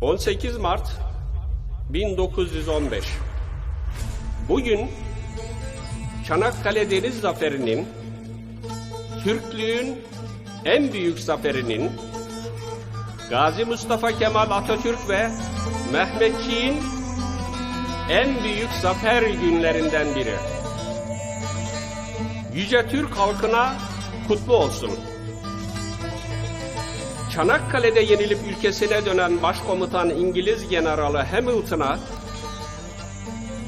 18 Mart 1915 Bugün Çanakkale Deniz Zaferi'nin Türklüğün en büyük zaferinin Gazi Mustafa Kemal Atatürk ve Mehmetçiğin en büyük zafer günlerinden biri. Yüce Türk halkına kutlu olsun. Çanakkale'de yenilip ülkesine dönen başkomutan İngiliz Generali Hamilton'a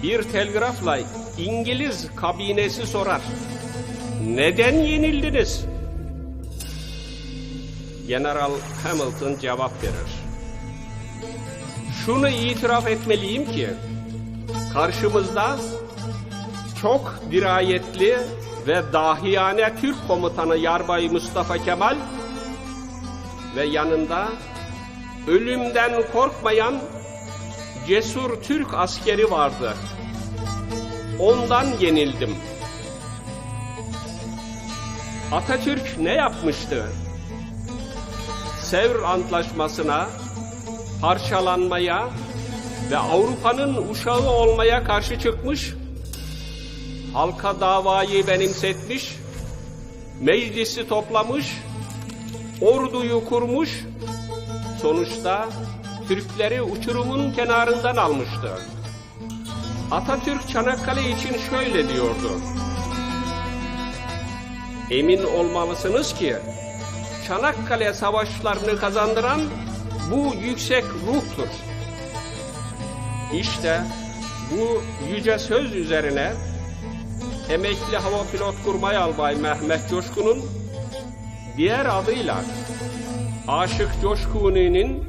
bir telgrafla İngiliz kabinesi sorar. Neden yenildiniz? General Hamilton cevap verir. Şunu itiraf etmeliyim ki karşımızda çok dirayetli ve dahiyane Türk komutanı Yarbay Mustafa Kemal ve yanında ölümden korkmayan cesur Türk askeri vardı. Ondan yenildim. Atatürk ne yapmıştı? Sevr Antlaşması'na, parçalanmaya ve Avrupa'nın uşağı olmaya karşı çıkmış, halka davayı benimsetmiş, meclisi toplamış, orduyu kurmuş, sonuçta Türkleri uçurumun kenarından almıştı. Atatürk Çanakkale için şöyle diyordu. Emin olmalısınız ki Çanakkale savaşlarını kazandıran bu yüksek ruhtur. İşte bu yüce söz üzerine emekli hava pilot kurmay albay Mehmet Coşkun'un diğer adıyla Aşık Coşkun'un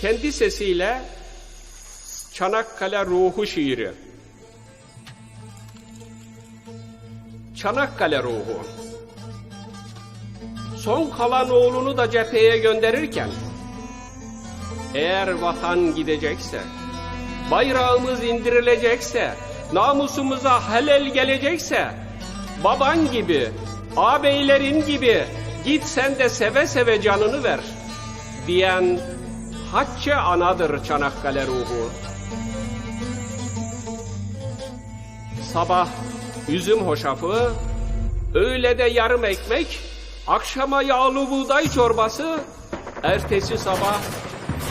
kendi sesiyle Çanakkale ruhu şiiri. Çanakkale ruhu. Son kalan oğlunu da cepheye gönderirken eğer vatan gidecekse, bayrağımız indirilecekse, namusumuza halel gelecekse, baban gibi, ağabeylerin gibi git sen de seve seve canını ver diyen Hacce anadır Çanakkale ruhu. Sabah üzüm hoşafı, öğlede yarım ekmek, akşama yağlı buğday çorbası, ertesi sabah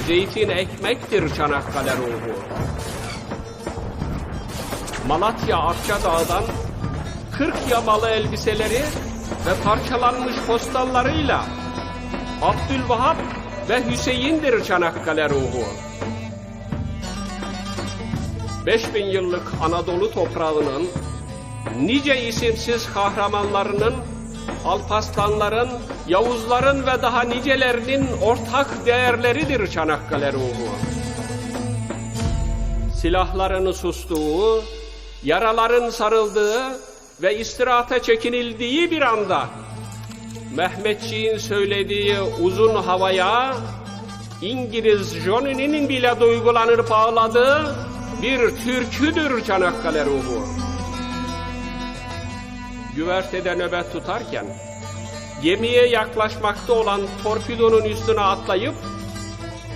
zeytin ekmektir Çanakkale ruhu. Malatya Akçadağ'dan 40 yamalı elbiseleri ve parçalanmış postallarıyla Abdülvahap ve Hüseyin'dir Çanakkale ruhu. 5000 yıllık Anadolu toprağının nice isimsiz kahramanlarının, Alpaslanların, Yavuzların ve daha nicelerinin ortak değerleridir Çanakkale ruhu. Silahların sustuğu, yaraların sarıldığı ve istirahata çekinildiği bir anda Mehmetçiğin söylediği uzun havaya İngiliz Johnny'nin bile duygulanıp ağladığı bir türküdür Çanakkale ruhu. Güvertede nöbet tutarken gemiye yaklaşmakta olan torpidonun üstüne atlayıp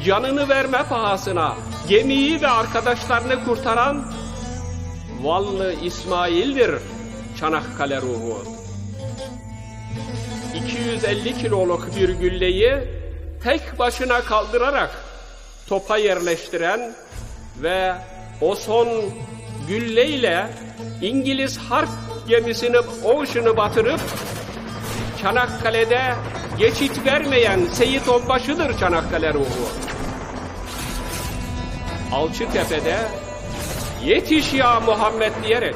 canını verme pahasına gemiyi ve arkadaşlarını kurtaran Vallı İsmail'dir Çanakkale ruhu. 250 kiloluk bir gülleyi tek başına kaldırarak topa yerleştiren ve o son gülleyle İngiliz harp gemisini Ocean'ı batırıp Çanakkale'de geçit vermeyen Seyit Onbaşı'dır Çanakkale ruhu. Alçıtepe'de yetiş ya Muhammed diyerek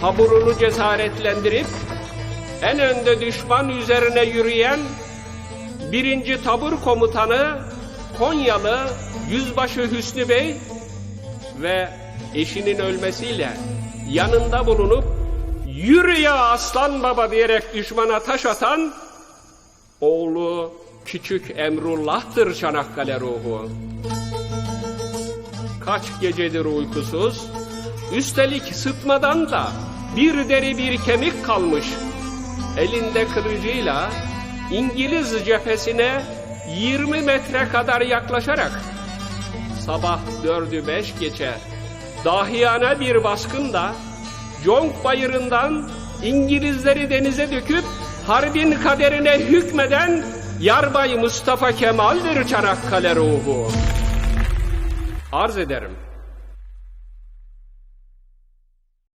taburunu cesaretlendirip en önde düşman üzerine yürüyen birinci tabur komutanı Konyalı Yüzbaşı Hüsnü Bey ve eşinin ölmesiyle yanında bulunup yürü ya aslan baba diyerek düşmana taş atan oğlu küçük Emrullah'tır Çanakkale ruhu. Kaç gecedir uykusuz, üstelik sıtmadan da bir deri bir kemik kalmış elinde kılıcıyla İngiliz cephesine 20 metre kadar yaklaşarak sabah dördü beş geçe dahiyane bir baskında Conk Bayırı'ndan İngilizleri denize döküp harbin kaderine hükmeden Yarbay Mustafa Kemal'dir Çanakkale ruhu. Arz ederim.